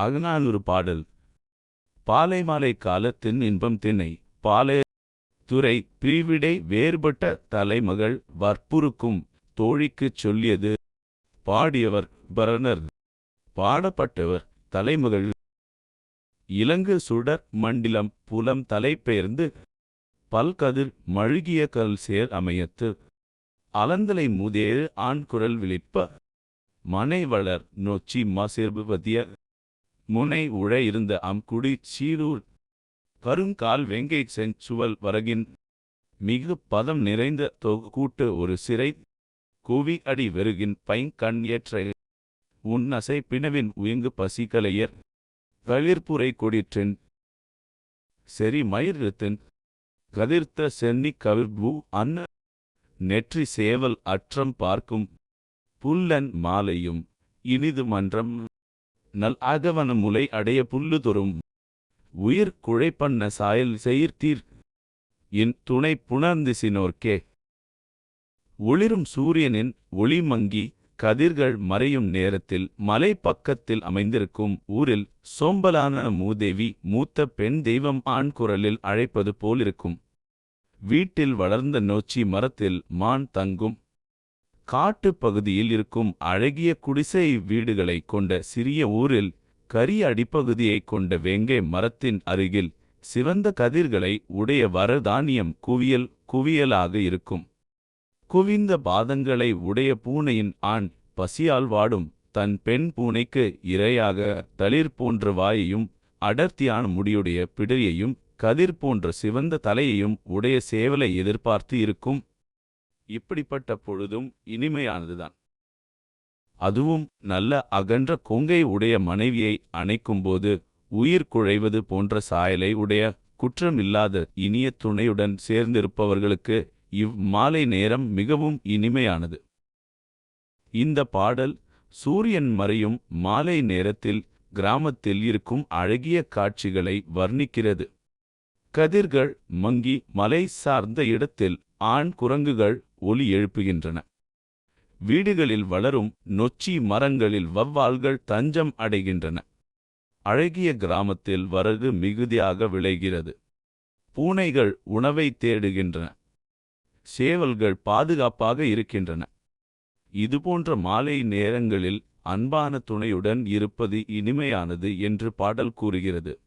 அகநானூறு பாடல். பாலைமாலை காலத்தின் இன்பம் தினை பாலை துறை பிரிவிடை வேறுபட்ட தலைமகள் வற்புறுக்கும் தோழிக்குச் சொல்லியது. பாடியவர் பரணர். பாடப்பட்டவர் தலைமகள். இலங்கு சுடர் மண்டிலம் புலம் தலைப்பெயர்ந்து பல்கதிர் மழுகிய கல் சேர் அமையத்து. அலந்தலை முதேறு ஆண் குரல் விழிப்ப. மனை வளர் நொச்சி மாசிர்புவதிய முனை உழ இருந்த அம்குடி சீரூர் கருங்கால் வெங்கை செஞ்சுவல் வரகின் மிகு பதம் நிறைந்த தொகுக்கூட்டு ஒரு சிறை குவி அடி வெறுகின் பைங்கண் ஏற்ற உன் அசை பிணவின் உயங்கு பசிகலையர் களிர்புரை கொடிற்றின் செறி மயிர்த்தின் கதிர்த்த சென்னி கவிர்பு அன்ன நெற்றி சேவல் அற்றம் பார்க்கும் புல்லன் மாலையும் இனிது மன்றம் நல் அகவன முலை அடைய புல்லு தொறும். உயிர் குழைப்பண்ண சாயல் செயிர்த்தீர் என் துணை புணர்ந்திசினோர்க்கே ஒளிரும் சூரியனின் ஒளி மங்கி கதிர்கள் மறையும் நேரத்தில் மலை பக்கத்தில் அமைந்திருக்கும் ஊரில் சோம்பலான மூதேவி மூத்த பெண் தெய்வம் ஆண் குரலில் அழைப்பது போலிருக்கும். வீட்டில் வளர்ந்த நொச்சி மரத்தில் மான் தங்கும் காட்டுப் பகுதியில் இருக்கும் அழகிய குடிசை வீடுகளைக் கொண்ட சிறிய ஊரில் கரிய அடிப்பகுதியைக் கொண்ட வேங்கை மரத்தின் அருகில் சிவந்த கதிர்களை உடைய வரதானியம் குவியல் குவியலாக இருக்கும். குவிந்த பாதங்களை உடைய பூனையின் ஆண் பசியால் வாடும் தன் பெண் பூனைக்கு இரையாக தளிர் போன்ற வாயையும் அடர்த்தியான முடியுடைய பிடரியையும் கதிர் போன்ற சிவந்த தலையையும் உடைய சேவலை எதிர்பார்த்து இருக்கும் இப்படிப்பட்ட பொழுதும் இனிமையானதுதான். அதுவும் நல்ல அகன்ற கொங்கை உடைய மனைவியை அணைக்கும்போது உயிர் குழைவது போன்ற சாயலை உடைய குற்றமில்லாத இனிய துணையுடன் சேர்ந்திருப்பவர்களுக்கு இவ் மாலை நேரம் மிகவும் இனிமையானது. இந்த பாடல் சூரியன் மறையும் மாலை நேரத்தில் கிராமத்தில் இருக்கும் அழகிய காட்சிகளை வர்ணிக்கிறது. கதிர்கள் மங்கி மலை சார்ந்த இடத்தில் ஆண் குரங்குகள் ஒலி எழுப்புகின்றன. வீடுகளில் வளரும் நொச்சி மரங்களில் வவ்வால்கள் தஞ்சம் அடைகின்றன. அழகிய கிராமத்தில் வரகு மிகுதியாக விளைகிறது. பூனைகள் உணவை தேடுகின்றன. சேவல்கள் பாதுகாப்பாக இருக்கின்றன. இதுபோன்ற மாலை நேரங்களில் அன்பான துணையுடன் இருப்பது இனிமையானது என்று பாடல் கூறுகிறது.